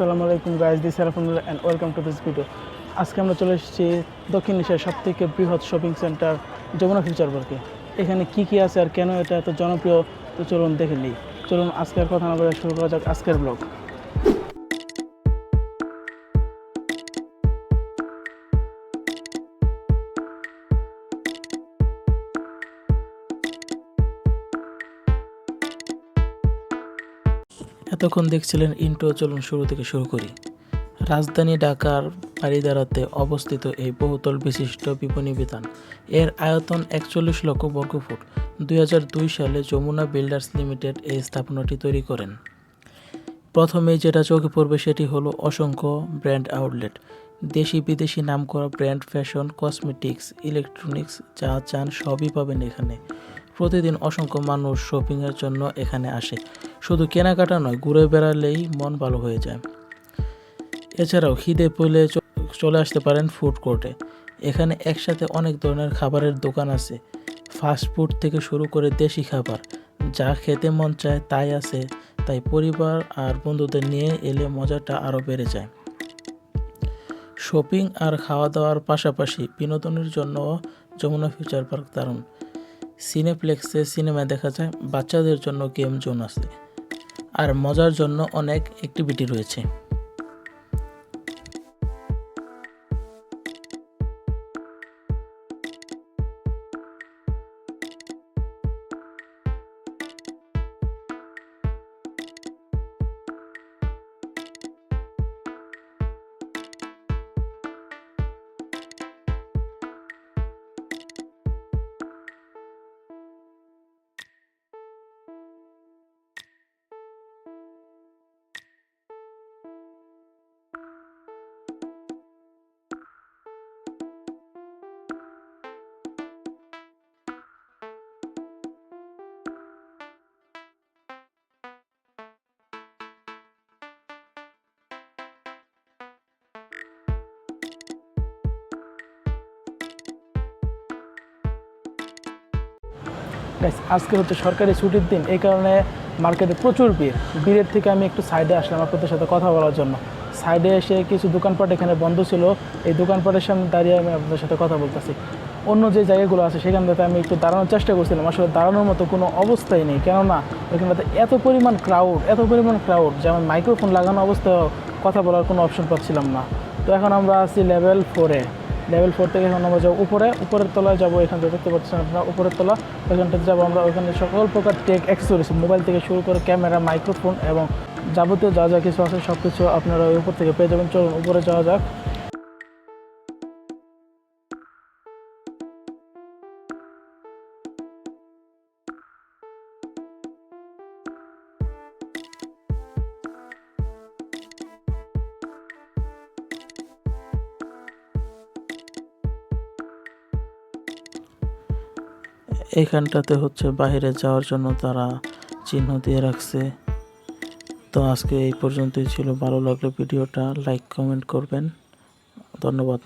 আসসালামু আলাইকুম guys this আলহামদুলিল্লাহ and welcome to this video আজকে আমরা চলে এসেছি দক্ষিণ এশিয়ার সবথেকে বৃহৎ শপিং সেন্টার যমুনা ফিউচার পার্কে এখানে কি কি আছে আর কেন এটা এত জনপ্রিয়? তো চলুন দেখে নিই। চলুন আজকের কথা না বলে শুরু করা যাক আজকের ব্লগ এতক্ষণ দেখছিলেন ইন্টো চলুন শুরু থেকে শুরু করি। রাজধানী ঢাকার বাড়িদারাতে অবস্থিত এই বহুতল বিশিষ্ট বিপণী বিতান, এর আয়তন একচল্লিশ লক্ষ বর্গফুট দুই হাজার দুই সালে যমুনা বিল্ডার্স লিমিটেড এই স্থাপনাটি তৈরি করেন। প্রথমে যেটা চোখে পড়বে সেটি হলো অসংখ্য ব্র্যান্ড আউটলেট, দেশি বিদেশি নামকরা ব্র্যান্ড ফ্যাশন, কসমেটিক্স, ইলেকট্রনিক্স, যা চান সবই পাবেন এখানে। প্রতিদিন অসংখ্য মানুষ শপিংয়ের জন্য এখানে আসে। শুধু কেনাকাটা নয়, ঘুরে বেড়ালেই মন ভালো হয়ে যায়। এছাড়াও খিদে পেলে চলে আসতে পারেন ফুড কোর্টে এখানে একসাথে অনেক ধরনের খাবারের দোকান আছে। ফাস্ট ফুড থেকে শুরু করে দেশি খাবার, যা খেতে মন চায় তাই আছে। তাই পরিবার আর বন্ধুদের নিয়ে এলে মজাটা আরও বেড়ে যায়। শপিং আর খাওয়া দাওয়ার পাশাপাশি বিনোদনের জন্য যমুনা ফিউচার পার্ক দারুণ। সিনেপ্লেক্সে সিনেমা দেখা যায়, বাচ্চাদের জন্য গেম জোন আছে। আর মজার জন্য অনেক অ্যাক্টিভিটি রয়েছে। আজকে হচ্ছে সরকারি ছুটির দিন, এই কারণে মার্কেটে প্রচুর ভিড়। ভিড়ের থেকে আমি একটু সাইডে আসলাম আপনাদের সাথে কথা বলার জন্য। সাইডে এসে কিছু দোকানপাট এখানে বন্ধ ছিল। এই দোকানপাটের সামনে দাঁড়িয়ে আমি আপনাদের সাথে কথা বলতেছি। অন্য যে জায়গাগুলো আছে সেখানটাতে আমি একটু দাঁড়ানোর চেষ্টা করছিলাম। আসলে দাঁড়ানোর মতো কোনো অবস্থাই নেই। কেননা, ওইখানটাতে এত পরিমাণ ক্রাউড এত পরিমাণ ক্রাউড যে আমি মাইক্রোফোন লাগানো অবস্থায় কথা বলার কোনো অপশন পাচ্ছিলাম না। তো এখন আমরা আছি লেভেল ফোরে লেভেল ফোর থেকে এখন আমরা যাব উপরে। উপরের তলায় যাব এখান দেখতে পাচ্ছেন আপনারা, উপরের তলা। ওইখানটাতে যাব আমরা, ওইখানে সকল প্রকার টেক অ্যাক্সেসরিজ মোবাইল থেকে শুরু করে ক্যামেরা মাইক্রোফোন এবং যাবতীয় যা যা কিছু আছে সব কিছু আপনারা ওই উপর থেকে পেয়ে যাবেন। চলুন, উপরে যাওয়া যাক। এইখানটাতে হচ্ছে বাহিরে যাওয়ার জন্য তারা চিহ্ন দিয়ে রাখছে। তো আজকে এই পর্যন্তই ছিল। ভালো লাগলে ভিডিওটা লাইক, কমেন্ট করবেন। ধন্যবাদ।